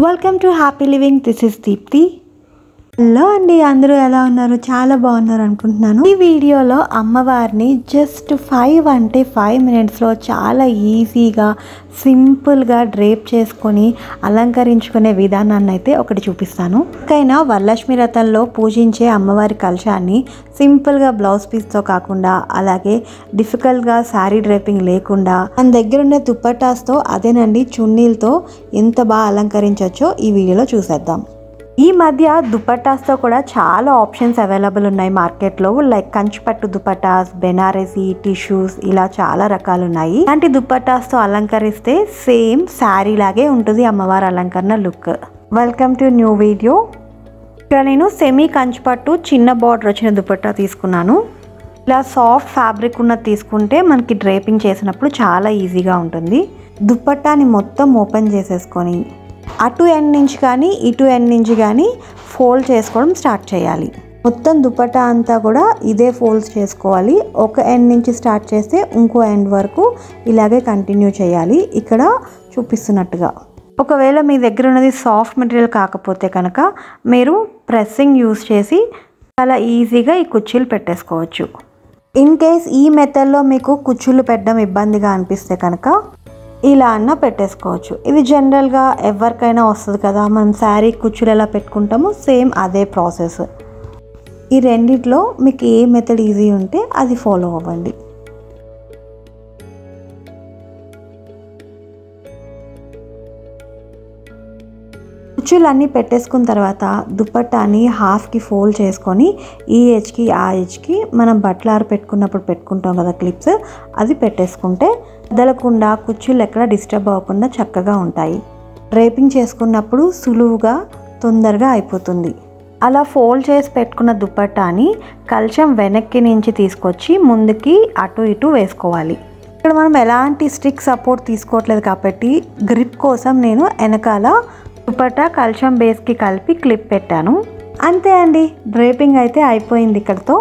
Welcome to happy living this is Deepthi hello అండి అందరూ ఎలా ఉన్నారు? చాలా బాగున్నారు అనుకుంటున్నాను. ఈ వీడియోలో అమ్మవారిని జస్ట్ ఫైవ్ అంటే ఫైవ్ మినిట్స్లో చాలా ఈజీగా సింపుల్గా డ్రేప్ చేసుకొని అలంకరించుకునే విధానాన్ని అయితే ఒకటి చూపిస్తాను. కైనా వరలక్ష్మి రథంలో పూజించే అమ్మవారి కలశాన్ని సింపుల్గా బ్లౌజ్ పీస్తో కాకుండా అలాగే డిఫికల్ట్గా శారీ డ్రేపింగ్ లేకుండా మన దగ్గర ఉండే దుప్పటాస్తో అదేనండి చున్నీలతో ఎంత బాగా అలంకరించవచ్చో ఈ వీడియోలో చూసేద్దాం. ఈ మధ్య దుపట్టాస్తో కూడా చాలా ఆప్షన్స్ అవైలబుల్ ఉన్నాయి మార్కెట్లో. లైక్ కంచిపట్టు దుపట్టాస్ బెనారసీ టిష్యూస్ ఇలా చాలా రకాలు ఉన్నాయి ఇలాంటి దుపట్టాస్తో అలంకరిస్తే సేమ్ శారీ లాగే ఉంటుంది అమ్మవారి అలంకరణ look. Welcome to new video. ఇక్కడ నేను సెమీ కంచిపట్టు చిన్న బార్డర్ వచ్చిన దుపట్టా తీసుకున్నాను. ఇలా సాఫ్ట్ ఫ్యాబ్రిక్ ఉన్నది తీసుకుంటే మనకి డ్రేపింగ్ చేసినప్పుడు చాలా ఈజీగా ఉంటుంది. దుపట్టాని మొత్తం ఓపెన్ చేసేసుకొని అటు ఎండ్ నుంచి కానీ ఇటు ఎండ్ నుంచి కానీ ఫోల్డ్ చేసుకోవడం స్టార్ట్ చేయాలి. మొత్తం దుపట్టా అంతా కూడా ఇదే ఫోల్డ్స్ చేసుకోవాలి. ఒక ఎండ్ నుంచి స్టార్ట్ చేస్తే ఇంకో ఎండ్ వరకు ఇలాగే కంటిన్యూ చేయాలి. ఇక్కడ చూపిస్తున్నట్టుగా. ఒకవేళ మీ దగ్గర ఉన్నది సాఫ్ట్ మెటీరియల్ కాకపోతే కనుక మీరు ప్రెస్సింగ్ యూస్ చేసి చాలా ఈజీగా ఈ కుర్చీలు పెట్టేసుకోవచ్చు. ఇన్ కేస్ ఈ మెథడ్లో మీకు కుచ్చులు పెట్టడం ఇబ్బందిగా అనిపిస్తే కనుక ఇలా అన్న పెట్టేసుకోవచ్చు. ఇది జనరల్గా ఎవరికైనా వస్తుంది కదా మనం శారీ కుచ్చులు ఎలా పెట్టుకుంటామో సేమ్ అదే ప్రాసెస్. ఈ రెండిట్లో మీకు ఏ మెథడ్ ఈజీ ఉంటే అది ఫాలో అవ్వండి. కుచ్చులన్నీ పెట్టేసుకున్న తర్వాత దుపట్టాని హాఫ్కి ఫోల్డ్ చేసుకొని ఈ హెచ్కి ఆ హెచ్కి మనం బట్టలు ఆరు పెట్టుకున్నప్పుడు పెట్టుకుంటాం కదా క్లిప్స్ అది పెట్టేసుకుంటే వదలకుండా కుచ్చులు ఎక్కడ డిస్టర్బ్ అవ్వకుండా చక్కగా ఉంటాయి. డ్రేపింగ్ చేసుకున్నప్పుడు సులువుగా తొందరగా అయిపోతుంది. అలా ఫోల్డ్ చేసి పెట్టుకున్న దుపట్టాని కలిశం వెనక్కి నుంచి తీసుకొచ్చి ముందుకి అటు ఇటు వేసుకోవాలి. ఇక్కడ మనం ఎలాంటి స్టిక్ సపోర్ట్ తీసుకోవట్లేదు కాబట్టి గ్రిప్ కోసం నేను వెనకాల దుపట్టా కల్చం బేస్కి కలిపి క్లిప్ పెట్టాను. అంతే అండి డ్రేపింగ్ అయితే అయిపోయింది ఇక్కడతో.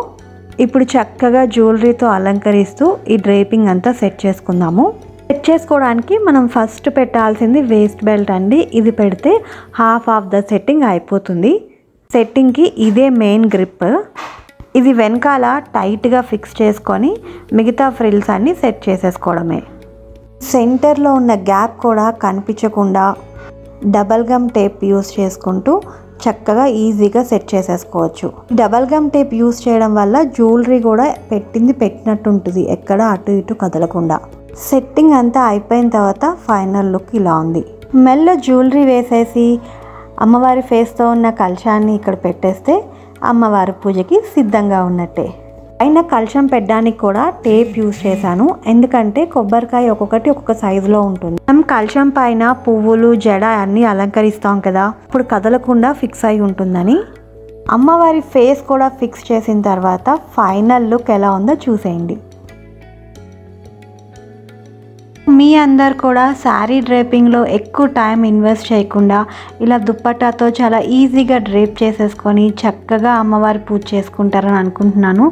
ఇప్పుడు చక్కగా జ్యువెలరీతో అలంకరిస్తూ ఈ డ్రేపింగ్ అంతా సెట్ చేసుకుందాము. సెట్ చేసుకోవడానికి మనం ఫస్ట్ పెట్టాల్సింది వేస్ట్ బెల్ట్ అండి. ఇది పెడితే హాఫ్ ఆఫ్ ద సెట్టింగ్ అయిపోతుంది. సెట్టింగ్కి ఇదే మెయిన్ గ్రిప్. ఇది వెనకాల టైట్గా ఫిక్స్ చేసుకొని మిగతా ఫ్రిల్స్ అన్నీ సెట్ చేసేసుకోవడమే. సెంటర్లో ఉన్న గ్యాప్ కూడా కనిపించకుండా డబల్ గమ్ టేప్ యూస్ చేసుకుంటూ చక్కగా ఈజీగా సెట్ చేసేసుకోవచ్చు. డబల్ గమ్ టేప్ యూస్ చేయడం వల్ల జ్యువెలరీ కూడా పెట్టింది పెట్టినట్టు ఉంటుంది ఎక్కడ అటు ఇటు కదలకుండా. సెట్టింగ్ అంతా అయిపోయిన తర్వాత ఫైనల్ లుక్ ఇలా ఉంది. మెల్ల జ్యువెలరీ వేసేసి అమ్మవారి ఫేస్తో ఉన్న కలశాన్ని ఇక్కడ పెట్టేస్తే అమ్మవారి పూజకి సిద్ధంగా ఉన్నట్టే. పైన కలశం పెట్టడానికి కూడా టేప్ యూస్ చేశాను. ఎందుకంటే కొబ్బరికాయ ఒక్కొక్కటి ఒక్కొక్క సైజులో ఉంటుంది. మనం కలశం పైన పువ్వులు జడ అన్నీ అలంకరిస్తాం కదా. ఇప్పుడు కదలకుండా ఫిక్స్ అయి ఉంటుందని. అమ్మవారి ఫేస్ కూడా ఫిక్స్ చేసిన తర్వాత ఫైనల్ లుక్ ఎలా ఉందో చూసేయండి. మీ అందరు కూడా శారీ డ్రేపింగ్లో ఎక్కువ టైం ఇన్వెస్ట్ చేయకుండా ఇలా దుప్పటాతో చాలా ఈజీగా డ్రేప్ చేసేసుకొని చక్కగా అమ్మవారి పూజ చేసుకుంటారని అనుకుంటున్నాను.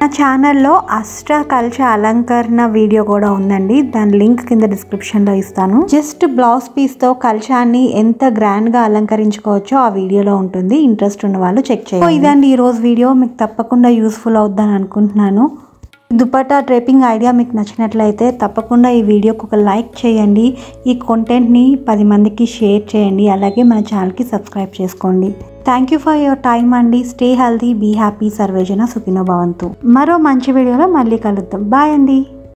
నా ఛానల్లో అష్ట కల్చ అలంకరణ వీడియో కూడా ఉందండి. దాని లింక్ కింద డిస్క్రిప్షన్లో ఇస్తాను. జస్ట్ బ్లౌజ్ పీస్తో కల్చాన్ని ఎంత గ్రాండ్గా అలంకరించుకోవచ్చో ఆ వీడియోలో ఉంటుంది. ఇంట్రెస్ట్ ఉన్న వాళ్ళు చెక్ చేయండి. ఇదండి ఈరోజు వీడియో. మీకు తప్పకుండా యూస్ఫుల్ అవుద్దని అనుకుంటున్నాను. దుపట్టా డ్రేపింగ్ ఐడియా మీకు నచ్చినట్లయితే తప్పకుండా ఈ వీడియోకి ఒక లైక్ చేయండి. ఈ కంటెంట్ని పది మందికి షేర్ చేయండి. అలాగే మన ఛానల్కి సబ్స్క్రైబ్ చేసుకోండి. Thank you for your time అండి. స్టే హెల్దీ బీ హ్యాపీ సర్వేజన సుఖినో భవంతు. మరో మంచి వీడియోలో మళ్ళీ కలుద్దాం. బాయ్ అండి.